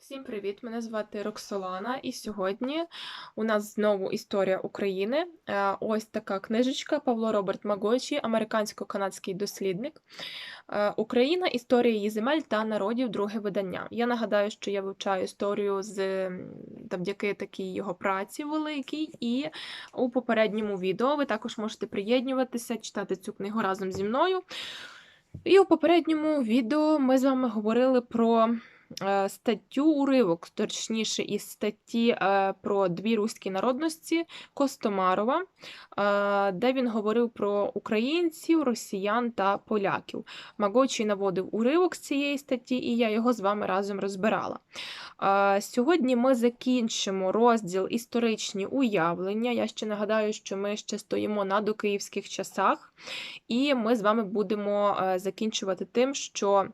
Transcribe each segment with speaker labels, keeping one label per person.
Speaker 1: Всім привіт! Мене звати Роксолана, і сьогодні у нас знову історія України. Е, Ось така книжечка Павло Роберт Магочі, американсько-канадський дослідник. Е, Україна, історія її земель та народів, друге видання. Я нагадаю, що я вивчаю історію з завдяки такій його праці великій, і у попередньому відео ви також можете приєднуватися, читати цю книгу разом зі мною. І у попередньому відео ми з вами говорили про статтю уривок, точніше, із статті е, про дві руські народності Костомарова, е, де він говорив про українців, росіян та поляків. Магочий наводив уривок з цієї статті, і я його з вами разом розбирала. Е, Сьогодні ми закінчимо розділ історичні уявлення. Я ще нагадаю, що ми ще стоїмо на докиївських часах, і ми з вами будемо е, закінчувати тим, що е,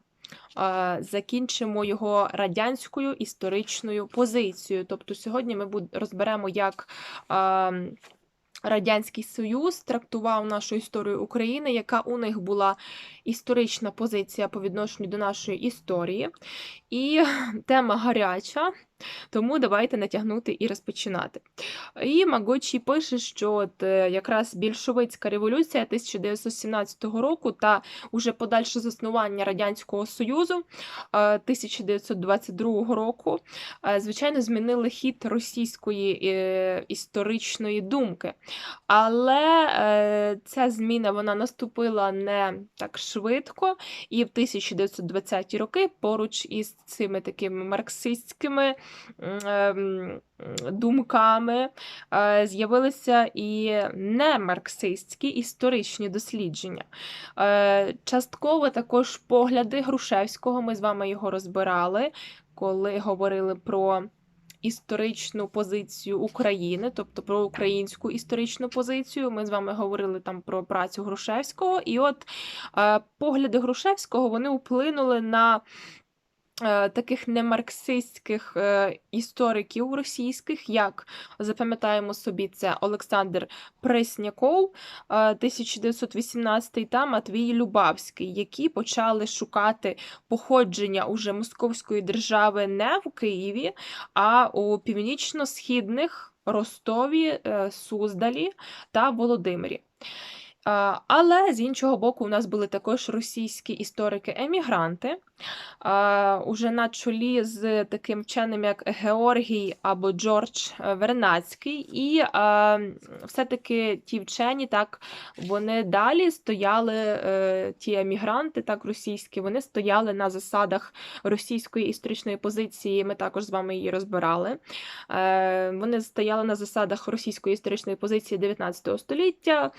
Speaker 1: закінчимо його радянською історичною позицією. Тобто сьогодні ми розберемо, як Радянський Союз трактував нашу історію України, яка у них була історична позиція по відношенню до нашої історії. І тема гаряча, тому давайте натягнути і розпочинати. І Магочі пише, що от е, якраз більшовицька революція 1917 року та уже подальше заснування Радянського Союзу е, 1922 року, е, звичайно, змінили хід російської е, історичної думки. Але е, ця зміна вона наступила не так швидко, і в 1920-ті роки поруч із цими такими марксистськими думками е, з'явилися і немарксистські історичні дослідження. Е, Частково також погляди Грушевського, ми з вами його розбирали, коли говорили про історичну позицію України, тобто про українську історичну позицію. Ми з вами говорили там про працю Грушевського, і от е, погляди Грушевського вони вплинули на таких немарксистських е, істориків російських, як запам'ятаємо собі, це Олександр Пресняков, е, 1918 та Матвій Любавський, які почали шукати походження уже московської держави не в Києві, а у північно-східних Ростові, е, Суздалі та Володимирі. Але з іншого боку, у нас були також російські історики-емігранти, уже на чолі з таким вченим, як Георгій або Джордж е, Вернацький. І все-таки ті вчені, так, вони далі стояли, е, ті емігранти, так, російські, вони стояли на засадах російської історичної позиції. Ми також з вами її розбирали. Е, Вони стояли на засадах російської історичної позиції 19 століття.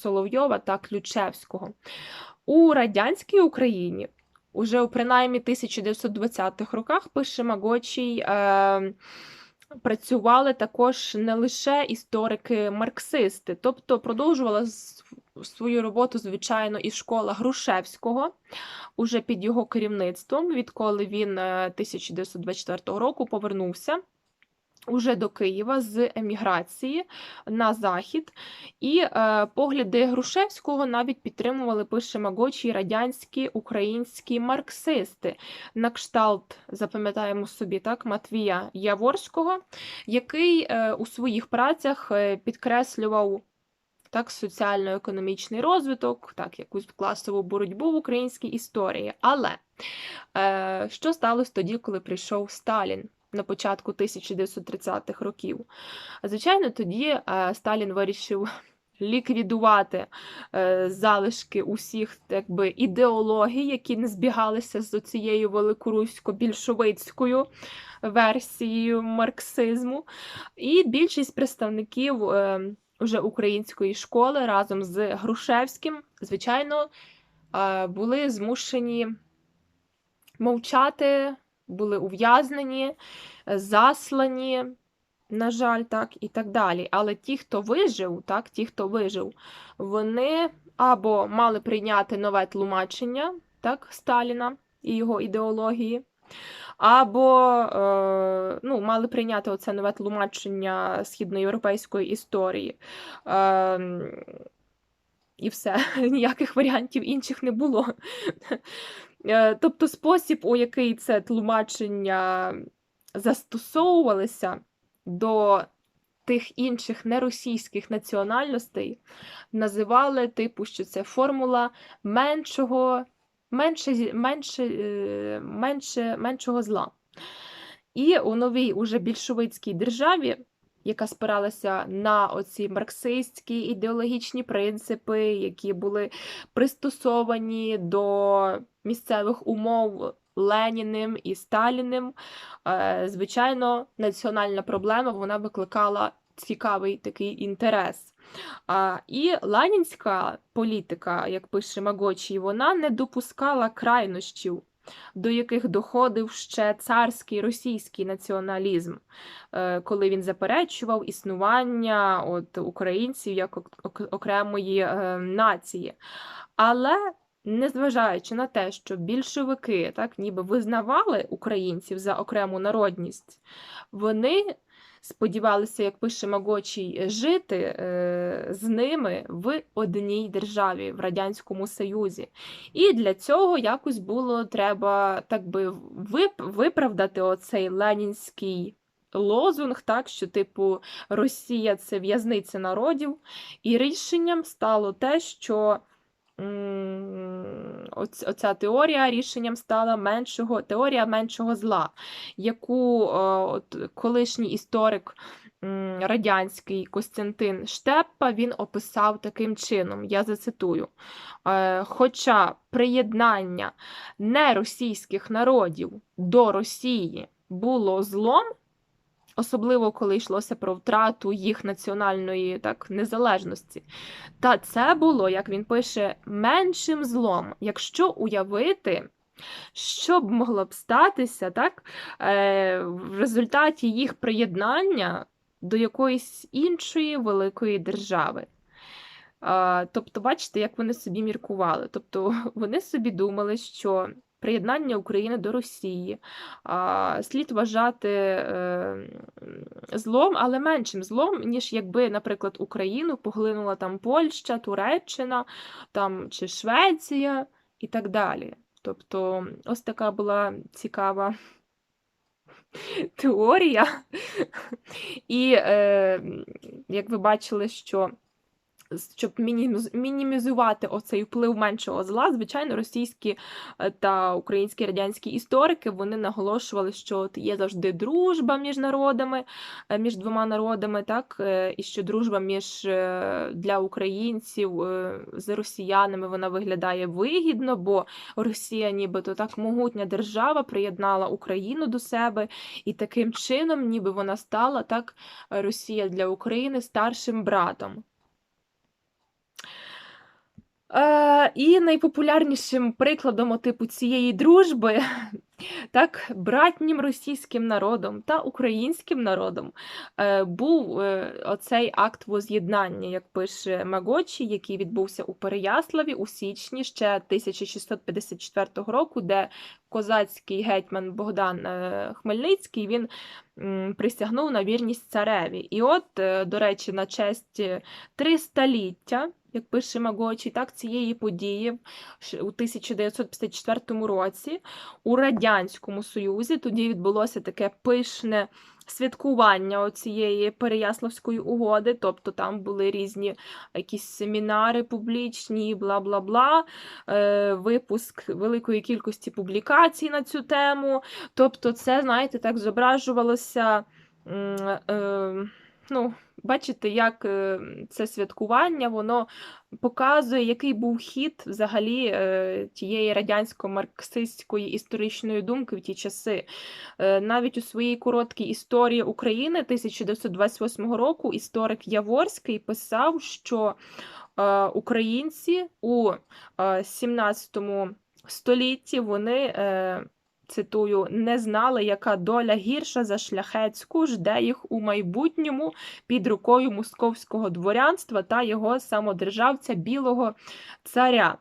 Speaker 1: Е, Соловйова та Ключевського. У радянській Україні уже у принаймні 1920-х роках пише Магочій. Е, Працювали також не лише історики-марксисти, тобто продовжувала свою роботу, звичайно, і школа Грушевського уже під його керівництвом, відколи він е, 1924 року повернувся уже до Києва з еміграції на захід. І е, погляди Грушевського навіть підтримували, пише Магочі, радянські українські марксисти. На кшталт, запам'ятаємо собі, так, Матвія Яворського, який е, у своїх працях е, підкреслював. Так, соціально-економічний розвиток, так, якусь класову боротьбу в українській історії. Але е, що сталося тоді, коли прийшов Сталін на початку 1930-х років? Звичайно, тоді Сталін вирішив ліквідувати е, залишки усіх якби, ідеологій, які не збігалися з цією великорусько-більшовицькою версією марксизму. І більшість представників е, уже української школи разом з Грушевським, звичайно, були змушені мовчати, були ув'язнені, е, заслані, на жаль, так, і так далі. Але ті, хто вижив, так, ті, хто вижив, вони або мали прийняти нове тлумачення так, Сталіна і його ідеології, або е, ну, мали прийняти оце нове тлумачення східноєвропейської історії. Е, і все, ніяких варіантів інших не було. Е, тобто спосіб, у який це тлумачення застосовувалися до тих інших неросійських національностей, називали, типу, що це формула меншого, менше, менше, е, менше, меншого зла. І у новій уже більшовицькій державі, яка спиралася на оці марксистські ідеологічні принципи, які були пристосовані до місцевих умов Леніним і Сталіним, е, звичайно, національна проблема вона викликала цікавий такий інтерес. А, І ленінська політика, як пише Магочій, вона не допускала крайнощів до яких доходив ще царський російський націоналізм, е, коли він заперечував існування от, українців як окремої е, нації. Але незважаючи на те, що більшовики так ніби визнавали українців за окрему народність, вони сподівалися, як пише Магочій, жити е, з ними в одній державі, в Радянському Союзі. І для цього якось було треба так би виправдати оцей ленінський лозунг, так, що, типу, Росія це в'язниця народів. І рішенням стало те, що оця теорія рішенням стала меншого теорія меншого зла, яку от, колишній історик радянський Костянтин Штеппа він описав таким чином: я зацитую. «Е, хоча приєднання неросійських народів до Росії було злом, особливо коли йшлося про втрату їх національної так, незалежності. Та це було, як він пише, меншим злом, якщо уявити. Що б могло б статися так, е, в результаті їх приєднання до якоїсь іншої великої держави? Тобто, бачите, як вони собі міркували. Тобто вони собі думали, що приєднання України до Росії. Слід вважати е, злом, але меншим злом, ніж якби, наприклад, Україну поглинула там Польща, Туреччина там, чи Швеція і так далі. Тобто, ось така була цікава. Теорія. І, е, як ви бачили, що щоб мінімізувати оцей вплив меншого зла, звичайно, російські е, та українські радянські історики вони наголошували, що є завжди дружба між народами, е, між двома народами, так е, і що дружба між для українців з росіянами вона виглядає вигідно, бо Росія, нібито так могутня держава, приєднала Україну до себе, і таким чином, ніби вона стала так Росія для України старшим братом. Е, І найпопулярнішим прикладом типу цієї дружби, так, братнім російським народом та українським народом е, був е, оцей акт воз'єднання, як пише Магочі, який відбувся у Переяславі у січні ще 1654 року, де козацький гетьман Богдан е, Хмельницький він присягнув на вірність цареві. І от, до речі, на честь 300-ліття як пише Магочі, так цієї події у 1954 році у Радянському Союзі тоді відбулося таке пишне святкування цієї Переяславської угоди, тобто там були різні якісь семінари публічні, бла бла бла, е, випуск великої кількості публікацій на цю тему. Тобто, це, знаєте, так зображувалося. Ну, Бачите, як е, це святкування воно показує, який був хід взагалі е, тієї радянсько-марксистської історичної думки в ті часи. Е, навіть у своїй короткій історії України 1928 року історик Яворський писав, що українці у 17 столітті вони цитую, не знали, яка доля гірша за шляхетську жде їх у майбутньому під рукою московського дворянства та його самодержавця Білого царя.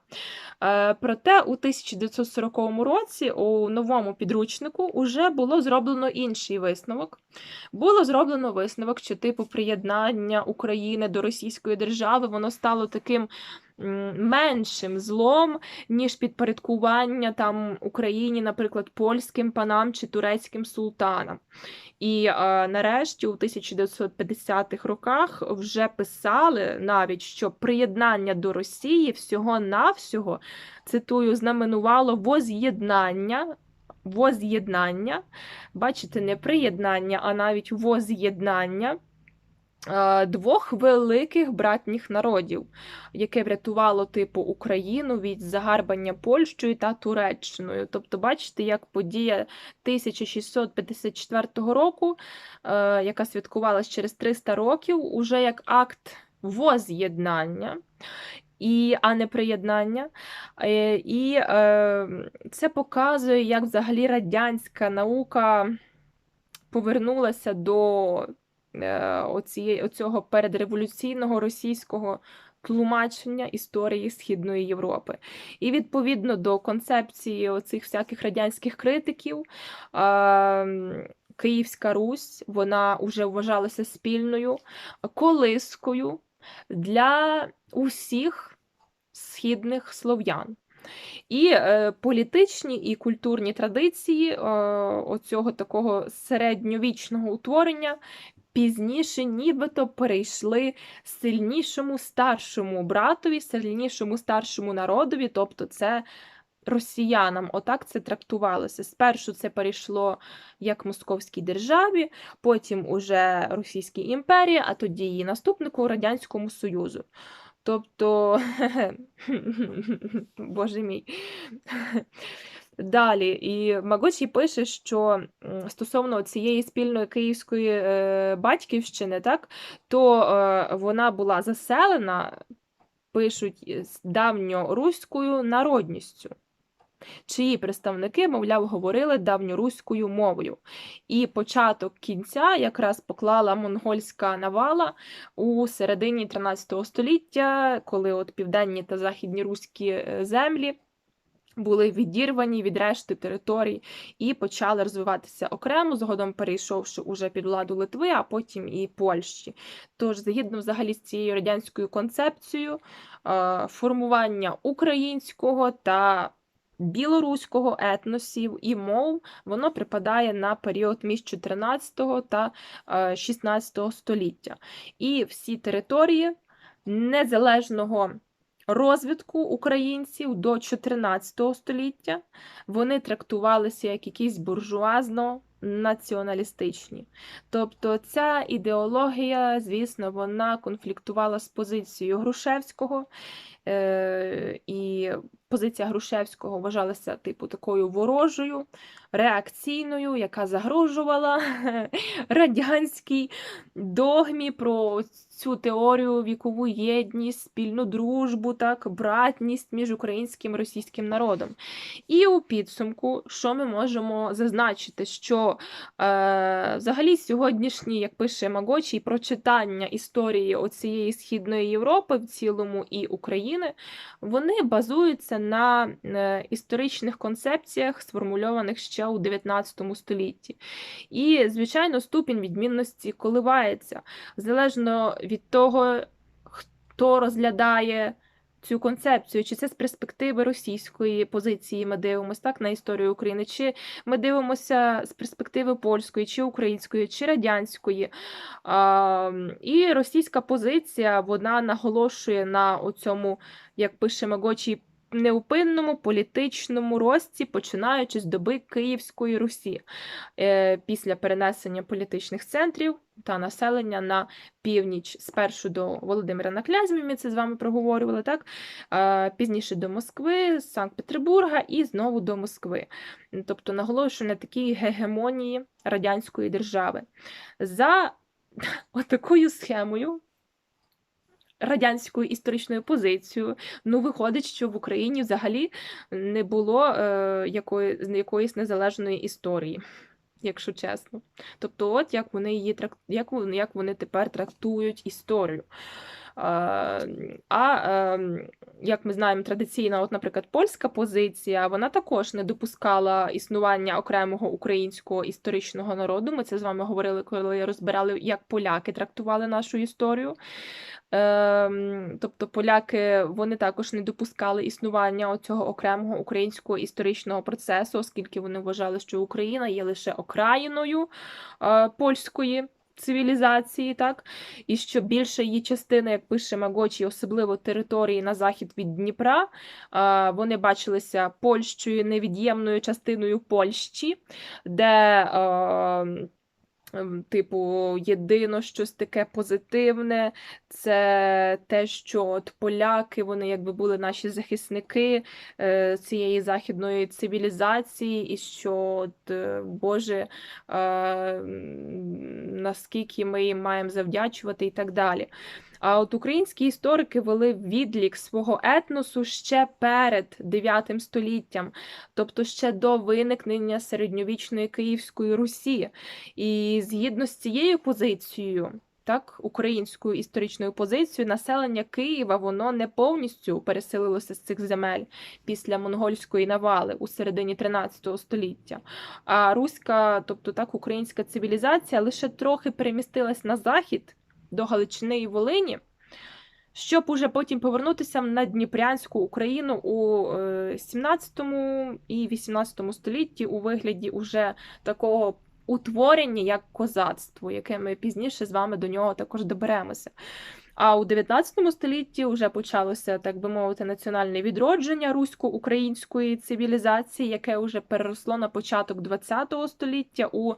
Speaker 1: Е, проте у 1940 році у новому підручнику вже було зроблено інший висновок. Було зроблено висновок, що типу приєднання України до Російської держави воно стало таким меншим злом, ніж підпорядкування там Україні, наприклад, польським панам чи турецьким султанам. І е, нарешті, у 1950-х роках, вже писали навіть, що приєднання до Росії всього-навсього, цитую, знаменувало воз'єднання. Воз'єднання, бачите, не приєднання, а навіть воз'єднання двох великих братніх народів, яке врятувало типу Україну від загарбання Польщею та Туреччиною. Тобто, бачите, як подія 1654 року, е, яка святкувалась через 300 років, уже як акт воз'єднання. І, а не приєднання. Е, І е, це показує, як взагалі радянська наука повернулася до е, оцієї, оцього передреволюційного російського тлумачення історії Східної Європи. І відповідно до концепції оцих всяких радянських критиків. Е, Київська Русь, вона вже вважалася спільною колискою для усіх східних слов'ян. І е, політичні і культурні традиції е, оцього такого середньовічного утворення пізніше нібито перейшли сильнішому старшому братові, сильнішому старшому народові, тобто це росіянам. Отак це трактувалося. Спершу це перейшло як Московській державі, потім уже Російській імперії, а тоді її наступнику Радянському Союзу. Тобто, боже мій. Далі, і Магочі пише, що стосовно цієї спільної київської е, батьківщини, так, то е, вона була заселена, пишуть, з давньоруською народністю чиї представники, мовляв, говорили давньоруською мовою. І початок кінця якраз поклала монгольська навала у середині 13 століття, коли от південні та західні руські е, землі. Були відірвані від решти територій і почали розвиватися окремо, згодом перейшовши уже під владу Литви, а потім і Польщі. Тож, згідно взагалі з цією радянською концепцією, е, формування українського та білоруського етносів і мов воно припадає на період між 14 та 16 е, століття. І всі території незалежного розвитку українців до 14 століття вони трактувалися як якісь буржуазно. Націоналістичні. Тобто ця ідеологія, звісно, вона конфліктувала з позицією Грушевського, е, і позиція Грушевського вважалася типу такою ворожою, реакційною, яка загрожувала радянській догмі про цю теорію вікову єдність, спільну дружбу, так, братність між українським і російським народом. І у підсумку, що ми можемо зазначити, що е, взагалі сьогоднішній, як пише Магочі, прочитання історії оцієї Східної Європи в цілому і України, вони базуються на е, історичних концепціях, сформульованих ще у 19 столітті. І, звичайно, ступінь відмінності коливається залежно від того, хто розглядає цю концепцію, чи це з перспективи російської позиції ми дивимося так на історію України, чи ми дивимося з перспективи польської, чи української, чи радянської. А, І російська позиція вона наголошує на цьому, як пише Магочі, неупинному політичному рості, починаючи з доби Київської Русі, е, після перенесення політичних центрів та населення на північ, спершу до Володимира на Клязьмі, ми це з вами проговорювали, так? пізніше до Москви, Санкт-Петербурга і знову до Москви. Тобто наголошую на такій гегемонії радянської держави. За отакою схемою радянською історичною позицією. Ну, виходить, що в Україні взагалі не було е, якої, якоїсь незалежної історії, якщо чесно. Тобто, от як вони її як, як вони тепер трактують історію. А, як ми знаємо, традиційна, от, наприклад, польська позиція, вона також не допускала існування окремого українського історичного народу. Ми це з вами говорили, коли розбирали, як поляки трактували нашу історію. Ем, тобто поляки вони також не допускали існування цього окремого українського історичного процесу, оскільки вони вважали, що Україна є лише окраїною е, польської цивілізації, так? І що більша її частина, як пише Магочі, особливо території на захід від Дніпра, вони бачилися Польщею невід'ємною частиною Польщі, де типу, єдино щось таке позитивне, це те, що от поляки, вони якби були наші захисники е, цієї західної цивілізації, і що от, е, Боже, е, наскільки ми їм маємо завдячувати і так далі. А от українські історики вели відлік свого етносу ще перед 9 століттям, тобто ще до виникнення середньовічної Київської Русі. І згідно з цією позицією. Так, українською історичною позицією населення Києва воно не повністю переселилося з цих земель після монгольської навали у середині 13 століття. А руська, тобто так, українська цивілізація лише трохи перемістилась на захід до Галичини і Волині, щоб уже потім повернутися на Дніпрянську Україну у 17 е, і 18 столітті у вигляді уже такого утворення, як козацтво, яке ми пізніше з вами до нього також доберемося. А у 19 столітті вже почалося, так би мовити, національне відродження русько-української цивілізації, яке вже переросло на початок ХХ століття у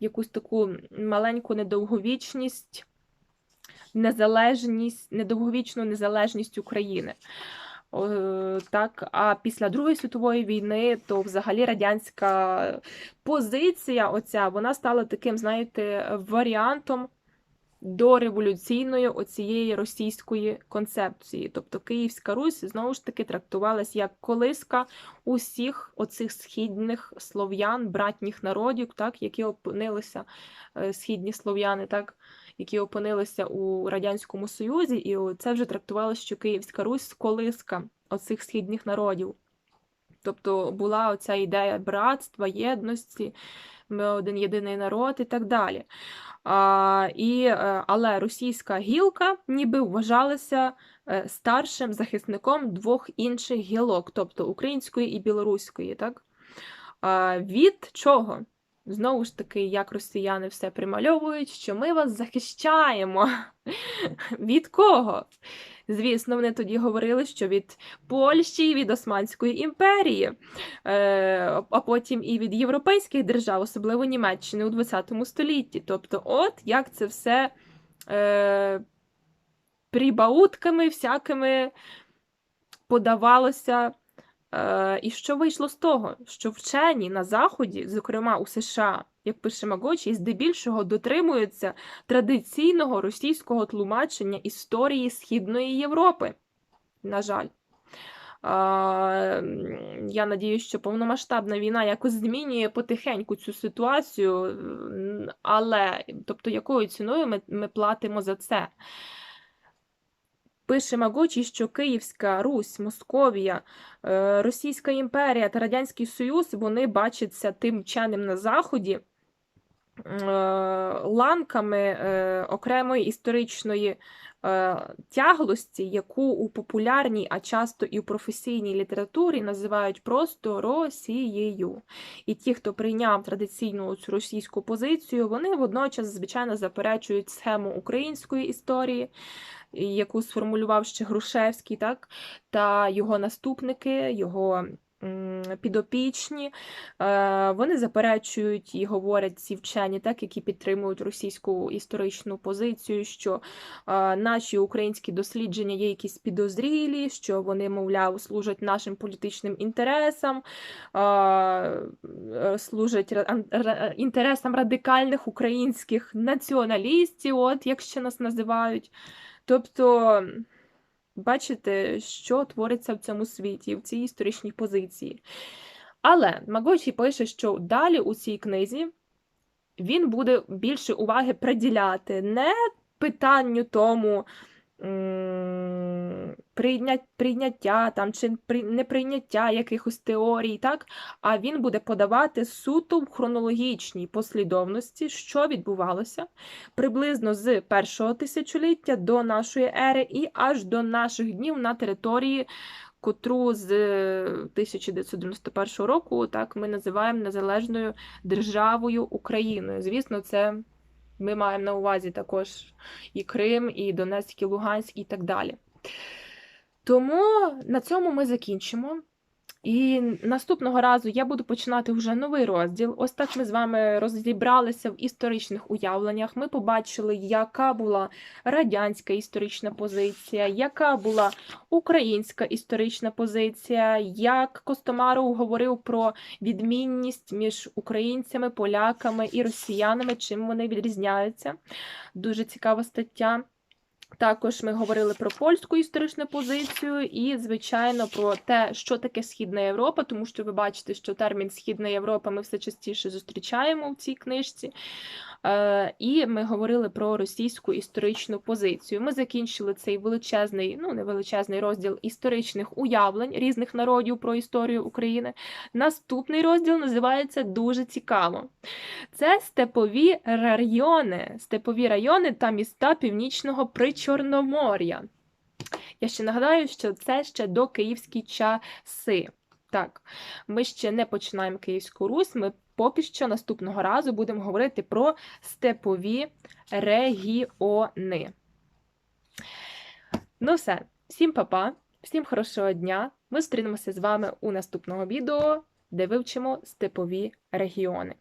Speaker 1: якусь таку маленьку недовговічність незалежність, недовговічну незалежність України. Так, а після Другої світової війни, то взагалі радянська позиція, оця вона стала таким, знаєте, варіантом до революційної оцієї російської концепції. Тобто Київська Русь знову ж таки трактувалась як колиска усіх оцих східних слов'ян, братніх народів, так, які опинилися е, східні слов'яни, так які опинилися у Радянському Союзі, і це вже трактувалося, що Київська Русь колиска оцих східних народів. Тобто була оця ідея братства, єдності, ми один єдиний народ і так далі. А, і, е, Але російська гілка ніби вважалася е, старшим захисником двох інших гілок, тобто української і білоруської. так? А, Від чого? Знову ж таки, як росіяни все примальовують, що ми вас захищаємо. Від кого? Звісно, вони тоді говорили, що від Польщі, від Османської імперії, е, а потім і від європейських держав, особливо Німеччини у ХХ столітті. Тобто, от як це все е, прибаутками всякими подавалося І що вийшло з того? Що вчені на Заході, зокрема у США, як пише Магочі, здебільшого дотримуються традиційного російського тлумачення історії Східної Європи. На жаль. Я надіюсь, що повномасштабна війна якось змінює потихеньку цю ситуацію, але тобто, якою ціною ми, ми платимо за це? Пише Магочі, що Київська Русь, Московія, е, Російська імперія та Радянський Союз вони бачаться тим вченим на Заході ланками е, окремої історичної тяглості, яку у популярній, а часто і у професійній літературі називають просто Росією. І ті, хто прийняв традиційну цю російську позицію, вони водночас, звичайно, заперечують схему української історії яку сформулював ще Грушевський, так, та його наступники, його підопічні, е, вони заперечують і говорять ці вчені, так, які підтримують російську історичну позицію, що е, наші українські дослідження є якісь підозрілі, що вони, мовляв, служать нашим політичним інтересам, е, служать інтересам радикальних українських націоналістів, от як ще нас називають. Тобто, бачите, що твориться в цьому світі, в цій історичній позиції. Але Магочі пише, що далі у цій книзі він буде більше уваги приділяти не питанню тому, прийняття там, чи неприйняття якихось теорій, так? а він буде подавати суто в хронологічній послідовності, що відбувалося приблизно з першого тисячоліття до нашої ери і аж до наших днів на території, котру з е, 1991 року так, ми називаємо незалежною державою Україною. Звісно, це ми маємо на увазі також і Крим, і Донецьк, і Луганськ, і так далі. Тому на цьому ми закінчимо. І наступного разу я буду починати вже новий розділ. Ось так ми з вами розібралися в історичних уявленнях. Ми побачили, яка була радянська історична позиція, яка була українська історична позиція, як Костомаров говорив про відмінність між українцями, поляками і росіянами, чим вони відрізняються. Дуже цікава стаття. Також ми говорили про польську історичну позицію і, звичайно, про те, що таке Східна Європа, тому що ви бачите, що термін Східна Європа ми все частіше зустрічаємо в цій книжці. Е, І ми говорили про російську історичну позицію. Ми закінчили цей величезний, ну не величезний розділ історичних уявлень різних народів про історію України. Наступний розділ називається дуже цікаво. Це степові райони, степові райони та міста Північного Причорномор'я. Я ще нагадаю, що це ще до київські часи. Так, ми ще не починаємо Київську Русь. Ми поки що наступного разу будемо говорити про степові регіони. Ну все, всім па-па, всім хорошого дня. Ми зустрінемося з вами у наступного відео, де вивчимо степові регіони.